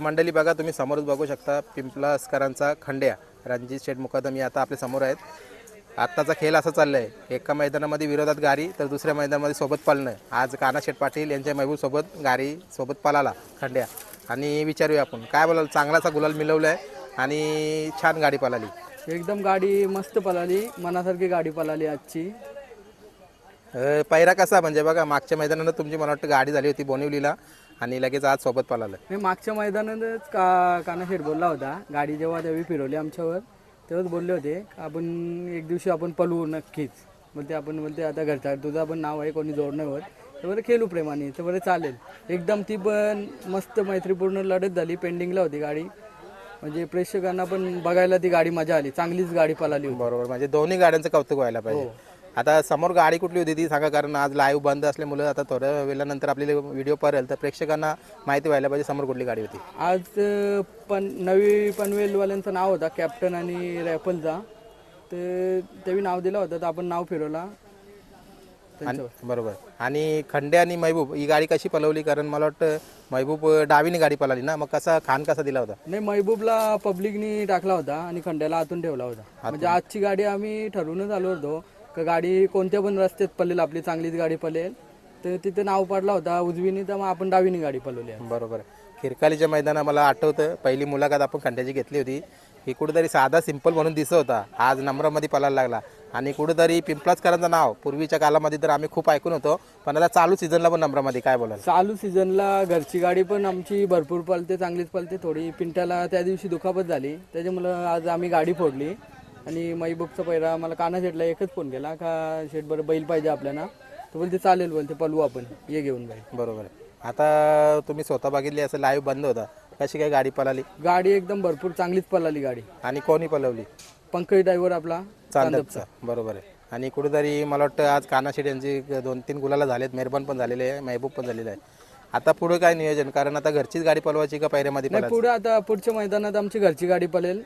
मंडळी बघा तुम्ही समोरच बघू शकता पिंपलासकरांचा खंड्या. रणजित शेठ मुकादम हे आता आपल्यासमोर आहेत. आत्ताचा खेळ असा चाललाय. एका मैदानामध्ये विरोधात गाडी तर दुसऱ्या मैदानामध्ये सोबत पळणं आज काना शेठ पाटील यांच्या महबूब सोबत गाडी सोबत पळाला खंड्या. आणि विचारूया आपण काय बोलाल? चांगलाचा गुलाल मिळवलाय आणि छान गाडी पळाली एकदम गाडी मस्त पळाली मनासारखी गाडी पळाली आजची. अं, पहिरा कसा? म्हणजे बघा मागच्या मैदानानं तुमची मला वाटतं गाडी झाली होती बोनिवलीला. आणि लगेच आज सोबत पळालं. नाही मागच्या मैदानातच का काना शेठ बोलला होता. गाडी जेव्हा त्यावेळी फिरवली आमच्यावर तेव्हाच बोलले होते आपण एक दिवशी आपण पळवू नक्कीच. बोलते आपण बोलते आता घरचा तुझं पण नाव आहे कोणी जोड नाही होत. तर बरं खेळू प्रेमाने. तर बरं चालेल. एकदम ती पण मस्त मैत्रीपूर्ण लढत झाली पेंडिंगला होती गाडी. म्हणजे प्रेक्षकांना पण बघायला ती गाडी मजा आली. चांगलीच गाडी पळाली होती. बरोबर म्हणजे दोन्ही गाड्यांचं कौतुक व्हायला पाहिजे. आता समोर गाडी कुठली होती ती सांगा कारण आज लाईव्ह बंद असल्यामुळे आता थोड्या वेळानंतर आपल्याला व्हिडिओ पडेल तर प्रेक्षकांना माहिती व्हायला पाहिजे समोर कुठली गाडी होती. आज पण नवी पनवेलवाल्यांचं नाव होता कॅप्टन आणि रॅपलचा तर त्यावेळी नाव दिलं होतं तर आपण नाव फिरवला. आणि बरोबर. आणि खंडे आणि महबूब ही गाडी कशी पलवली? कारण मला वाटतं महबूब डावीने गाडी पळाली ना? मग कसा खान कसा दिला होता? नाही महबूबला पब्लिकनी टाकला होता आणि खंड्याला आतून ठेवला होता. म्हणजे आजची गाडी आम्ही ठरवूनच आलो होतो. का गाडी कोणत्या पण रस्त्यात पळेल आपली चांगलीच गाडी पळेल. तर तिथे नाव पडला होता उजवीने तर मग आपण डावीने गाडी पळवली आहे. बरोबर. खिरकालीच्या मैदानात मला आठवतं पहिली मुलाखत आपण खंड्याची घेतली होती. ही कुठेतरी साधा सिंपल म्हणून दिसत होता. आज नंबरामध्ये पळायला लागला. आणि कुठेतरी पिंपलाजकरांचं नाव पूर्वीच्या कालामध्ये तर आम्ही खूप ऐकून होतो. पण आता चालू सीझनला पण नंबरामध्ये काय बोलाल? चालू सीझनला घरची गाडी पण आमची भरपूर पळते चांगलीच पळते. थोडी पिंट्याला त्या दिवशी दुखापत झाली. त्याच्यामुळं आज आम्ही गाडी फोडली. आणि महबूबचा पहिला मला काना शेटला एकच फोन केला का शेट बरं बैल पाहिजे आपल्याला? तो बोलते चालेल बोलते पळवू आपण ये घेऊन बैल बरोबर आहे. आता तुम्ही स्वतः बघितली असं लाईव्ह बंद होता कशी काय गाडी पळाली गाडी एकदम भरपूर चांगलीच पळाली गाडी. आणि कोणी पळवली पंकज ड्रायव्हर आपला चांदपचा. बरोबर आहे. आणि कुठेतरी मला वाटतं आज कानाशेट यांची दोन तीन गुलाला झालेत मेहरबान पण झालेले आहे महबूब पण झालेले आहे आता पुढे काय नियोजन? कारण आता घरचीच गाडी पळवायची का पैऱ्यामध्ये नाही पुढे आता पुढच्या मैदानात आमची घरची गाडी पळेल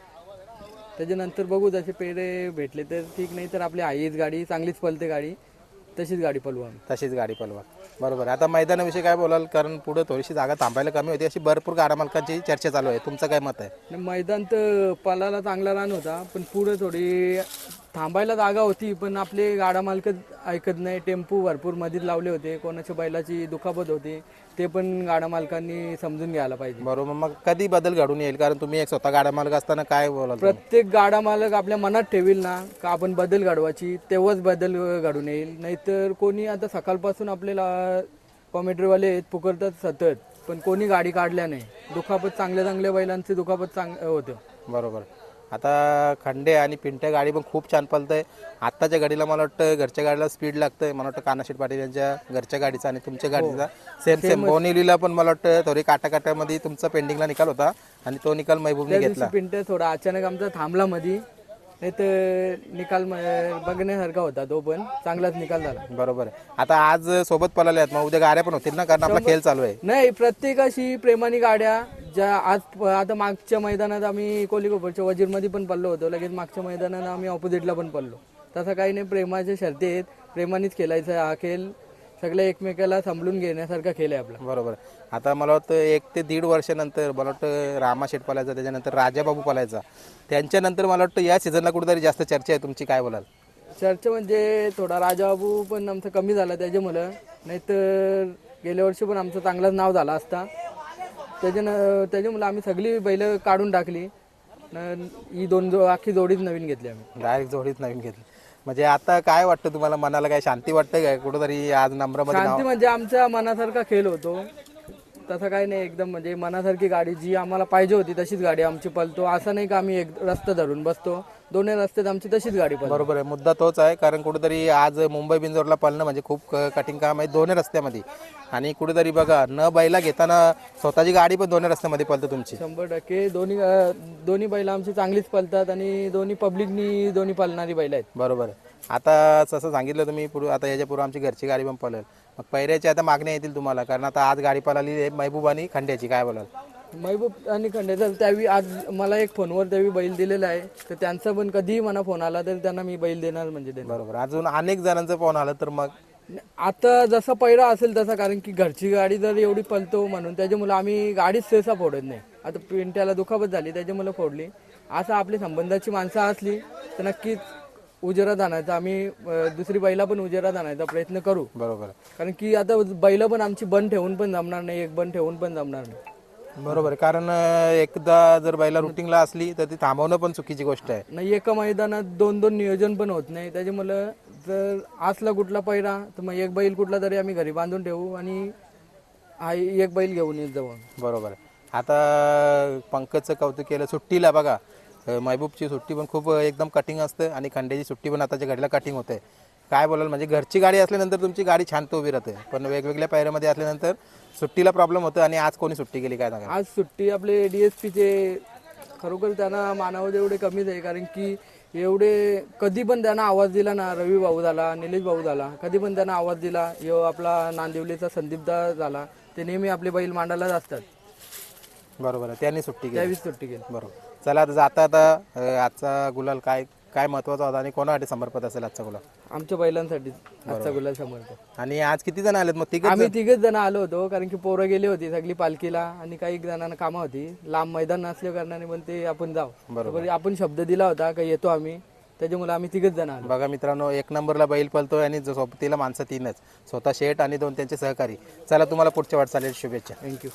त्याच्यानंतर बघू जसे पेरे भेटले तर ठीक नाही तर आपली आईच गाडी चांगलीच पळते गाडी तशीच गाडी आम्ही. तशीच गाडी पळवा. बरोबर. आता मैदानाविषयी काय बोलाल? कारण पुढे थोडीशी जागा थांबायला कमी होती. अशी भरपूर गाडा मालकांची चर्चा चालू आहे. तुमचं काय मत आहे? मैदान तर पलाला चांगला रान होता पण पुढे थोडी थांबायला जागा होती पण आपले गाडा मालक ऐकत नाही. टेम्पो भरपूर मधीत लावले होते. कोणाच्या बैलाची दुखापत होती ते पण गाडा मालकांनी समजून घ्यायला पाहिजे. बरोबर. मग कधी बदल घडून येईल? कारण तुम्ही एक स्वतः गाडा मालक असताना काय बोलाल तुम्ही? प्रत्येक गाडा मालक आपल्या मनात ठेवील ना का आपण बदल घडवायची तेव्हाच बदल घडून येईल. नाहीतर कोणी आता सकाळपासून आपल्याला कॉमेंट्रीवाले पुकारतात सतत पण कोणी गाडी काढल्या नाही. दुखापत चांगल्या चांगल्या बैलांचे दुखापत चांग होतं. बरोबर. आता खंडे आणि पिंट्या गाडी पण खूप छान पळतंय आत्ताच्या गाडीला मला वाटतं घरच्या गाडीला स्पीड लागतंय. मला वाटतं कानाशेठ पाटील यांच्या घरच्या गाडीचा आणि तुमच्या गाडीचा. सेम सेम बोनिवलीला पण मला वाटतं थोडी काटाकाटामध्ये तुमचा पेंडिंगला निकाल होता आणि तो निकाल महबूबने घेतला. पिंट थोडा अचानक आमचा थांबला मधी. नाही तर निकाल बघण्यासारखा होता तो पण. चांगलाच निकाल झाला. बरोबर आहे. आता आज सोबत पळाले आहेत. मग उद्या गाड्या पण होतील ना? कारण आपला खेळ चालू आहे. नाही प्रत्येकाशी प्रेमाने गाड्या ज्या आज आता मागच्या मैदानात आम्ही कोलिकोपरच्या वजीरमध्ये पण पडलो होतो. लगेच मागच्या मैदानात आम्ही ऑपोजिटला पण पडलो. तसं काही नाही प्रेमाच्या शर्ती आहेत. प्रेमानेच खेळायचा हा खेळ. सगळ्या एकमेकाला सांभाळून घेण्यासारखा खेळ आहे आपला. बरोबर. आता मला वाटतं एक ते दीड वर्षानंतर मला वाटतं रामा शेठ पलायचा त्याच्यानंतर राजाबाबू पलायचा. त्यांच्यानंतर मला वाटतं या सीझनला कुठेतरी जास्त चर्चा आहे. तुमची काय बोलाल? चर्चा म्हणजे थोडा राजाबाबू पण आमचा कमी झाला त्याच्यामुळं. नाहीतर गेल्या वर्षी पण आमचं चांगलाच नाव झाला असता. त्याच्यानं त्याच्यामुळं आम्ही सगळी बैल काढून टाकली. न- ही दोन जो अख्खी जोडीच नवीन घेतली आम्ही. डायरेक्ट जोडीत नवीन घेतली. म्हणजे आता काय वाटतं तुम्हाला? मनाला काय शांती वाटते काय? कुठेतरी आज नाव शांती म्हणजे आमच्या मनासारखा खेळ होतो. तसं काही नाही एकदम म्हणजे मनासारखी गाडी जी आम्हाला पाहिजे होती तशीच गाडी आमची पळतो असं नाही का आम्ही एक रस्ता धरून बसतो. दोन्ही रस्त्यात आमची तशीच गाडी पळतो बरोबर आहे. मुद्दा तोच आहे कारण कुठेतरी आज मुंबई बिंजोरला पळणं म्हणजे खूप क- कठीण काम आहे दोन्ही रस्त्यामध्ये. आणि कुठेतरी बघा न बैला घेताना स्वतःची गाडी पण दोन्ही रस्त्यामध्ये पळते तुमची. शंभर टक्के. दोन्ही अं, दोन्ही बैल आमची चांगलीच पळतात आणि दोन्ही पब्लिकनी दोन्ही पळणारी बैल आहेत. बरोबर आहे. आता जसं सांगितलं तुम्ही पुढे आता याच्या पूर्वी आमची घरची गाडी पण पळेल. मग पैऱ्याची आता मागण्या येतील तुम्हाला कारण आता आज गाडी पळाली आहे महबूब आणि खंड्याची काय बोलाल? महबूब आणि खंडेचा त्यावेळी आज मला एक फोनवर त्यावेळी बैल दिलेला आहे तर त्यांचा पण कधीही मला फोन आला तर त्यांना मी बैल देणार म्हणजे देणार. बरोबर अजून अनेक जणांचं फोन आलं तर मग? आता जसा पहिला असेल तसा कारण की घरची गाडी जर एवढी पळतो म्हणून त्याच्यामुळे आम्ही गाडीच सहसा फोडत नाही. आता पिंट्याला दुखापत झाली त्याच्यामुळे फोडली. असं आपली संबंधाची माणसं असली तर नक्कीच उजेरात आणायचा. आम्ही अं, दुसरी बैला पण उजेरात आणायचा प्रयत्न करू. बरोबर. कारण की आता बैल पण आमची बंद ठेवून पण जमणार नाही एक बंद ठेवून पण जमणार नाही. बरोबर. आहे कारण अं, एकदा जर बैला रुटिंगला असली तर ती थांबवणं पण चुकीची गोष्ट आहे. नाही एका मैदानात दोन दोन नियोजन पण होत नाही. त्याच्यामुळं जर असला कुठला पैरा तर मग एक बैल कुठला तरी आम्ही घरी बांधून ठेवू आणि हा एक बैल घेऊन येत जाऊ आम्ही. बरोबर आहे. आता पंकजचं कौतुक केलं सुट्टीला बघा. महबूबची सुट्टी पण खूप एकदम कटिंग असतं आणि खंड्याची सुट्टी पण आताच्या घडीला कटिंग होते. काय बोलाल म्हणजे घरची गाडी असल्यानंतर तुमची गाडी छान तो उभी राहते पण वेगवेगळ्या पायऱ्यामध्ये असल्यानंतर सुट्टीला प्रॉब्लेम होतं आणि आज कोणी सुट्टी केली काय सांगा आज सुट्टी आपले डी एस पीचे खरोखर त्यांना मानावं तेवढे कमीच आहे कारण की एवढे कधी पण त्यांना आवाज दिला ना रवी भाऊ झाला निलेश भाऊ झाला कधी पण त्यांना आवाज दिला यो आपला नांदिवलीचा संदीपदा झाला ते नेहमी आपले बैल मांडायलाच असतात. बरोबर आहे त्यांनी सुट्टी केली. सुट्टी केली. बरोबर. चला आता जाता आता आजचा गुलाल काय काय महत्त्वाचा होता आणि कोणासाठी समर्पित असेल आजचा गुलाल? आमच्या बैलांसाठी आजचा गुलाल समर्थ आणि आज किती जण आलेत? मग तिघ आम्ही तिघच जण आलो होतो कारण की पोरं गेली होती सगळी पालखीला आणि काही जणांना कामं होती. लांब मैदान नसल्या कारणाने पण ते आपण जाऊ. बरोबर. आपण शब्द दिला होता का येतो आम्ही. त्याच्यामुळे आम्ही तिघच जण आलो. बघा मित्रांनो एक नंबरला बैल पळतोय आणि जो सोबतीला माणसं तीनच. स्वतः शेठ आणि दोन त्यांचे सहकारी. चला तुम्हाला पुढच्या वाटचालीला शुभेच्छा. थँक्यू